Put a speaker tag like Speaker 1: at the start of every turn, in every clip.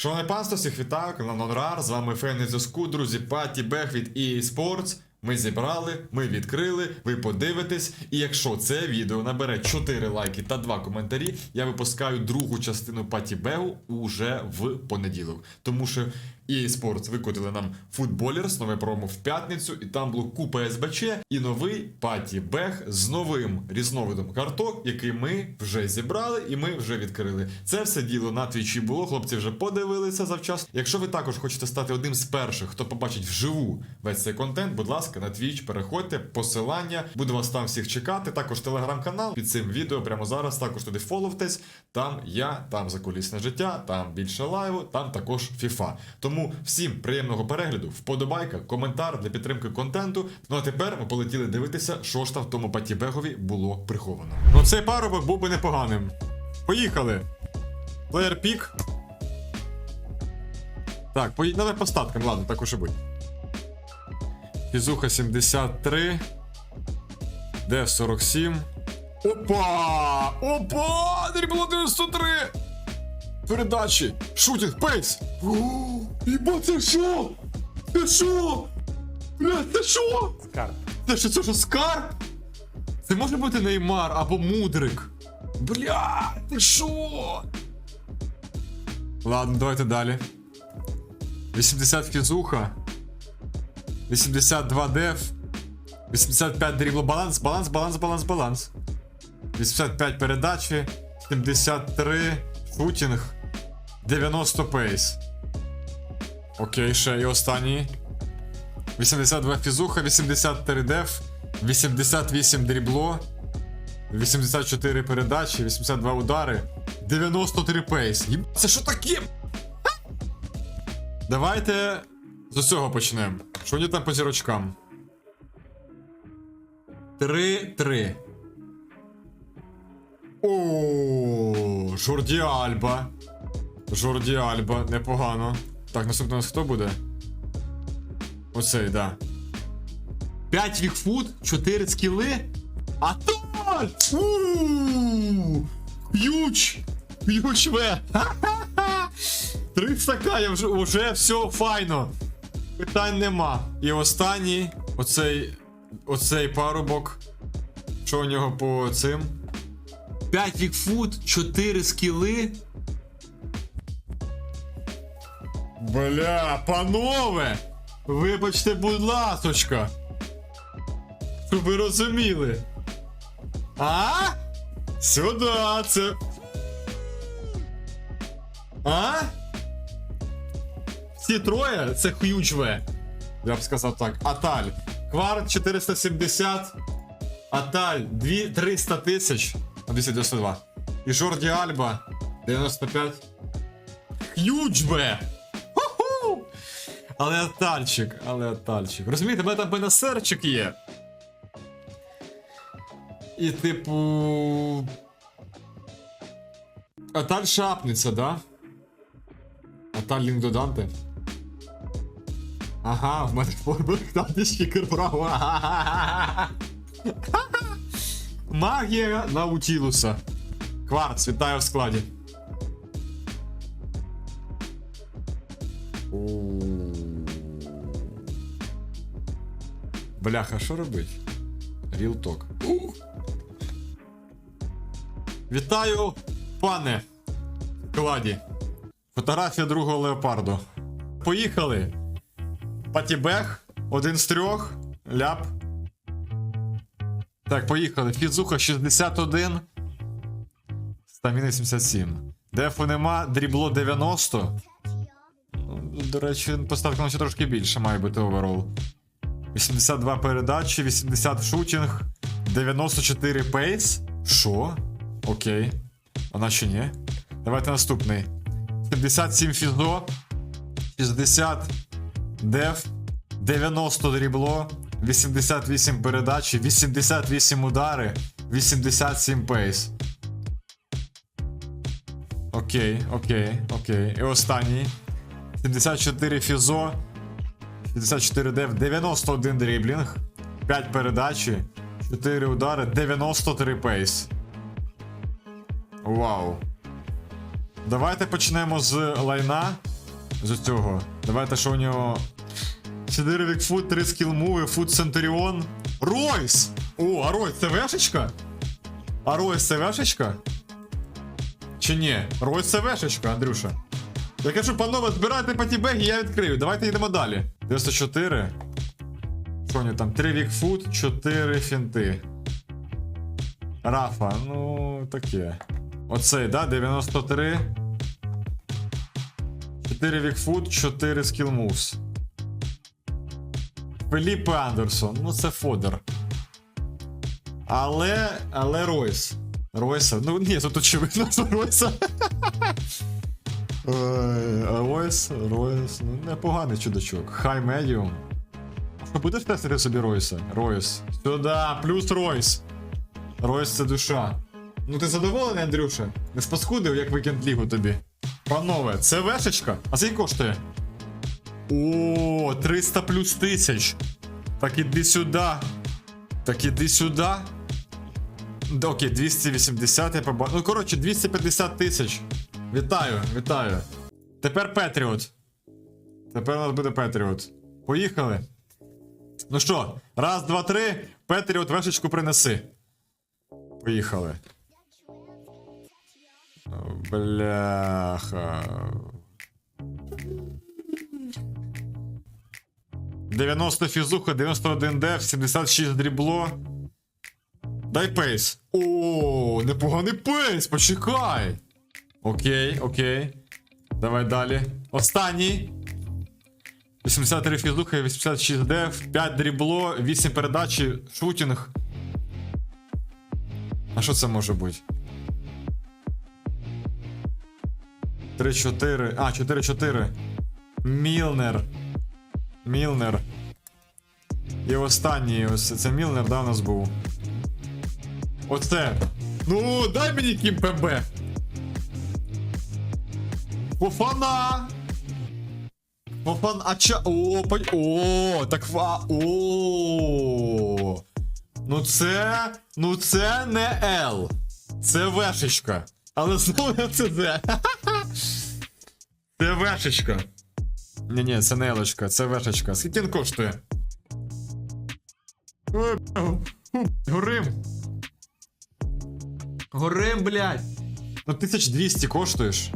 Speaker 1: Шановне панство, всіх вітаю, канал Нонрар, з вами Фен зв'язку, друзі, Паті Бехвіт і Спортс. Ми зібрали, ми відкрили, ви подивитесь. І якщо це відео набере 4 лайки та 2 коментарі, я випускаю другу частину Паті Бегу уже в понеділок. Тому що EA Sports викотили нам футболерс, нове промо в п'ятницю, і там було купа СБЧ і новий Паті Бег з новим різновидом карток, який ми вже зібрали і ми вже відкрили. Це все діло на твічі було. Хлопці вже подивилися завчасно. Якщо ви також хочете стати одним з перших, хто побачить вживу весь цей контент, будь ласка, на твіч переходьте, посилання, буду вас там всіх чекати. Також телеграм-канал під цим відео прямо зараз. Також туди фоловтесь. Там я, там закулісне життя, там більше лайву, там також фіфа. Тому всім приємного перегляду, вподобайка, коментар для підтримки контенту. Ну а тепер ми полетіли дивитися, що ж там в тому патібегові було приховано. Ну цей парубок був би непоганим. Поїхали. Плеєр пік. Так, пої... давай по статкам, ладно, так уж і будь. Фізуха 73. Дев 47. Опа! Опа! Дрібло 93! Передачі! Шутінг, пейс! Іба, це що? Це що? Бля, це що?
Speaker 2: Скарб.
Speaker 1: Це що, це що, скарб? Це може бути Неймар або Мудрик. Бля, ти що? Ладно, давайте далі. 80 фізуха. 82 деф. 85 дрібло баланс, баланс, баланс, баланс, баланс. 85 передачі. 73 шутінг. 90 пейс. Окей, ще і останній. 82 фізуха, 83 деф, 88 дрібло, 84 передачі, 82 удари, 93 пейс. Це що таке? Давайте з цього почнемо. Що вони там по зірочкам? 3-3. О, Жорді Альба. Жорді Альба, непогано. Так, наступний у нас хто буде? Оцей, да. 5 вікфут, 4 скіли. Аталь! Ууу! Ключ! Ключ В! Ха-ха-ха! 300 к я вже, вже все файно. Питань нема. І останній, оцей, оцей парубок. Що у нього по цим? 5 вікфут, 4 скіли. Бля, панове! Вибачте, будь ласочка. Щоб ви розуміли. А? Сюди, це. А? Всі троє це х'юч В. Я б сказав так. Аталь. Кварт 470. Аталь 2, 300 тисяч. А, 292. І Жорді Альба 95. Х'юч В. Але атальчик, але атальчик. Розумієте, в мене там бенесерчик є. І типу. Аталь шапниця, да? Аталь Лінк до Данте. Ага, в мене форми тактички кербрау. Магія Наутілуса. Кварц, вітаю в складі. Бляха, що робить? Talk. Вітаю, пане Кладі. Фотографія другого леопарду. Поїхали. Патібег, один з трьох. Ляп. Так, поїхали. Фізуха 61. Стаміна 77. Дефу нема, дрібло 90. Ну, До речі, поставка наче трошки більше має бути оверол. 82 передачі, 80 шутінг, 94 пейс. Що? Окей. А наче ні. Давайте наступний. 77 фізо, 60 деф, 90 дрібло, 88 передачі, 88 удари, 87 пейс. Окей, окей, окей. І останній. 74 фізо, 54 деф, 91 дріблінг, 5 передачі, 4 удари, 93 пейс. Вау. Давайте почнемо з лайна. З цього. Давайте, що у нього. 4 вікфут, 3 скілмуви, фут Центуріон. Ройс! О, а Ройс це вешечка? А Ройс це вешечка? Чи ні? Ройс це вешечка, Андрюша. Я кажу, панове, збирайте патібеги, я відкрию. Давайте йдемо далі. 94. Що нього там? 3 вікфут, 4 фінти. Рафа, ну таке. Оцей, да, 93. 4 вікфут, 4 скілмувс. Феліпе Андерсон, ну це Фодер. Але. Але Ройс. Ройса. Ну ні, тут очевидно, що Ройса. Ройс, Ройс, ну непоганий чудачок. Хай медіум. Що будеш тестити собі Ройса? Ройс. Сюда, плюс Ройс. Ройс це душа. Ну ти задоволений, Андрюша? Не спаскудив, як вікенд лігу тобі. Панове, це вешечка? А скільки коштує? О, 300 плюс тисяч. Так іди сюди. Так іди сюди. Окей, 280 я побачив. Ну, коротше, 250 тисяч. Вітаю, вітаю. Тепер Петріот. Тепер у нас буде Петріот. Поїхали. Ну що, раз, два, три. Петріот вешечку принеси. Поїхали. Бляха. 90 фізуха, 91 деф, 76 дрібло. Дай пейс. О, непоганий пейс, почекай. Окей, окей. Давай далі. Останній. 83 фізуха, 86 деф, 5 дрібло, 8 передачі, шутінг. А що це може бути? 3-4. А, 4-4. Мілнер. Мілнер. І останній, ось це Мілнер, да, у нас був. Оце. Ну, дай мені Кім ПБ. Фофана! Фофан, а ча. О, пон... О, так фа. О. Ну це. Ну це не Л. Це вешечка. Але знову це З. Це вешечка. Ні, ні, це не елочка, це вешечка. Скільки він коштує? Ой, Горим. Горим, блядь. Ну 1200 коштуєш.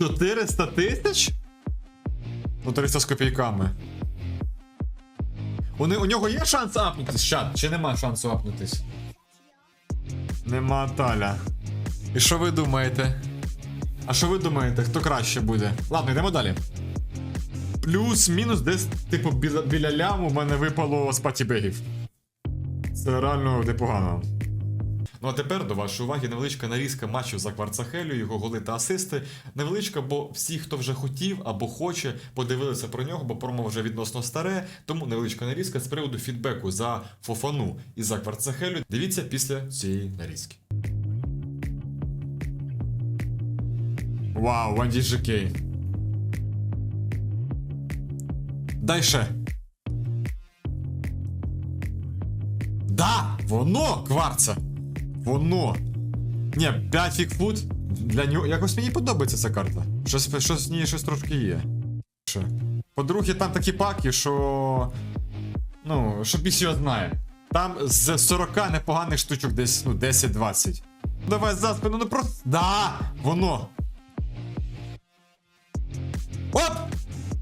Speaker 1: 400 тисяч? Ну 300 з копійками. У, не- у нього є шанс апнутись, чат? Чи нема шансу апнутись? Нема Таля. І що ви думаєте? А що ви думаєте, хто краще буде? Ладно, йдемо далі. Плюс-мінус десь, типу, біля, біля ляму в мене випало з патібегів. Це реально непогано. Ну а тепер до вашої уваги невеличка нарізка матчу за Кварцахелю, його голи та асисти. Невеличка, бо всі, хто вже хотів або хоче, подивилися про нього, бо промо вже відносно старе. Тому невеличка нарізка з приводу фідбеку за Фофану і за Кварцахелю. Дивіться після цієї нарізки. Вау, Ванді Жекей. Дай ще. Да! Воно кварца! Воно! Ні, 5 фікфут. Для нього. Якось мені подобається ця карта. Щось, щось в ній щось трошки є. По-друге, там такі паки, що. Ну, що біс знає. Там з 40 непоганих штучок десь ну, 10-20. Давай за спину, ну просто. Да! Воно! Оп!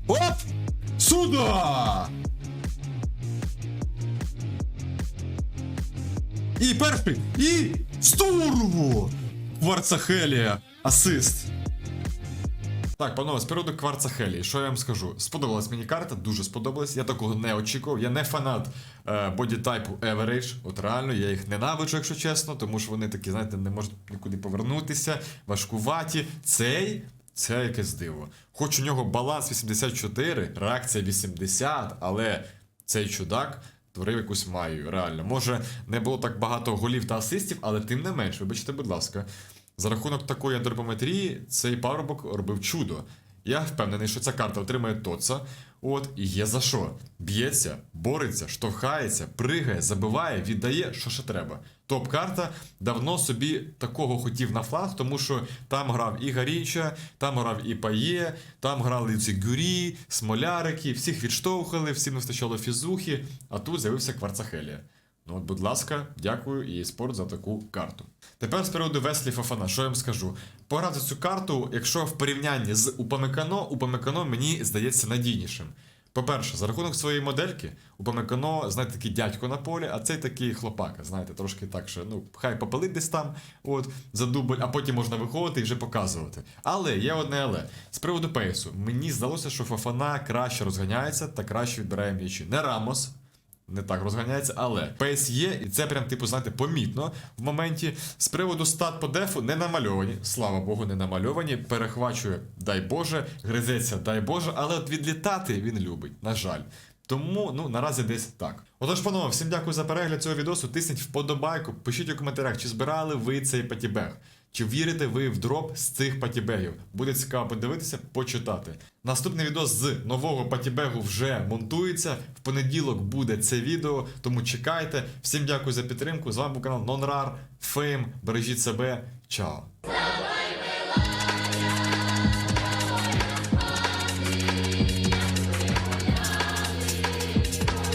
Speaker 1: Оп! Сюда! І перший! І Стурво! Кварцахелія! Асист! Так, панове, з приводу Кварцахелії, що я вам скажу? Сподобалась мені карта, дуже сподобалась. Я такого не очікував. Я не фанат е, бодітайпу Average. От реально, я їх ненавиджу, якщо чесно, тому що вони такі, знаєте, не можуть нікуди повернутися, важкуваті. Цей. Це якесь диво. Хоч у нього баланс 84, реакція 80, але цей чудак творив якусь магію, реально. Може, не було так багато голів та асистів, але тим не менш, вибачте, будь ласка. За рахунок такої антропометрії цей парубок робив чудо. Я впевнений, що ця карта отримає Тоца. От, і є за що. Б'ється, бореться, штовхається, пригає, забиває, віддає, що ще треба. Топ-карта давно собі такого хотів на флаг, тому що там грав і Гаріча, там грав і Пає, там грали ці Гюрі, смолярики, всіх відштовхали, всім не вистачало фізухи, а тут з'явився Кварцахелія. Ну от, будь ласка, дякую і спорт за таку карту. Тепер з приводу Веслі Фафана, що я вам скажу? Пограти цю карту, якщо в порівнянні з Упамекано, Упамекано мені здається надійнішим. По-перше, за рахунок своєї модельки, Упамекано, знаєте, такий дядько на полі, а цей такий хлопака, знаєте, трошки так, що ну, хай попалить десь там, от, за дубль, а потім можна виходити і вже показувати. Але є одне але. З приводу пейсу, мені здалося, що Фафана краще розганяється та краще відбирає м'ячі. Не Рамос, не так розганяється, але пейс є, і це прям, типу, знаєте, помітно в моменті. З приводу стат по дефу не намальовані, слава Богу, не намальовані. Перехвачує, дай Боже, гризеться, дай Боже, але от відлітати він любить, на жаль. Тому, ну, наразі десь так. Отож, панове, всім дякую за перегляд цього відосу. Тисніть вподобайку, пишіть у коментарях, чи збирали ви цей патібег. Чи вірите ви в дроп з цих патібегів? Буде цікаво подивитися, почитати. Наступний відос з нового патібегу вже монтується. В понеділок буде це відео, тому чекайте. Всім дякую за підтримку. З вами був канал NonRAR, Фейм. Бережіть себе. Чао!